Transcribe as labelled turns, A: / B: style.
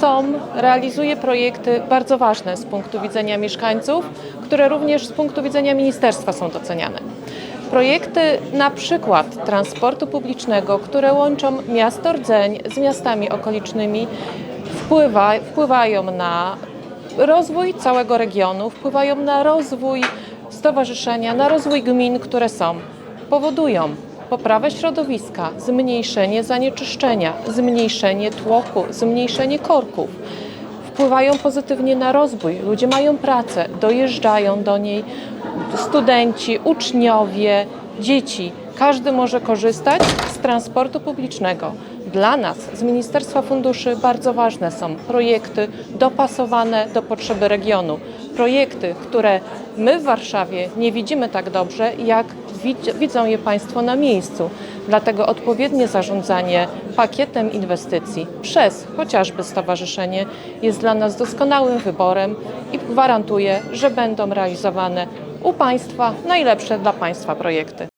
A: są, realizuje projekty bardzo ważne z punktu widzenia mieszkańców, które również z punktu widzenia ministerstwa są doceniane. Projekty na przykład transportu publicznego, które łączą miasto Rdzeń z miastami okolicznymi, wpływa, wpływają na rozwój całego regionu, wpływają na rozwój stowarzyszenia, na rozwój gmin, które są. Powodują poprawę środowiska, zmniejszenie zanieczyszczenia, zmniejszenie tłoku, zmniejszenie korków. Wpływają pozytywnie na rozwój. Ludzie mają pracę, dojeżdżają do niej studenci, uczniowie, dzieci. Każdy może korzystać z transportu publicznego. Dla nas z Ministerstwa Funduszy bardzo ważne są projekty dopasowane do potrzeby regionu. Projekty, które my w Warszawie nie widzimy tak dobrze, jak widz- widzą je Państwo na miejscu. Dlatego odpowiednie zarządzanie pakietem inwestycji przez chociażby stowarzyszenie jest dla nas doskonałym wyborem i gwarantuje, że będą realizowane u Państwa najlepsze dla Państwa projekty.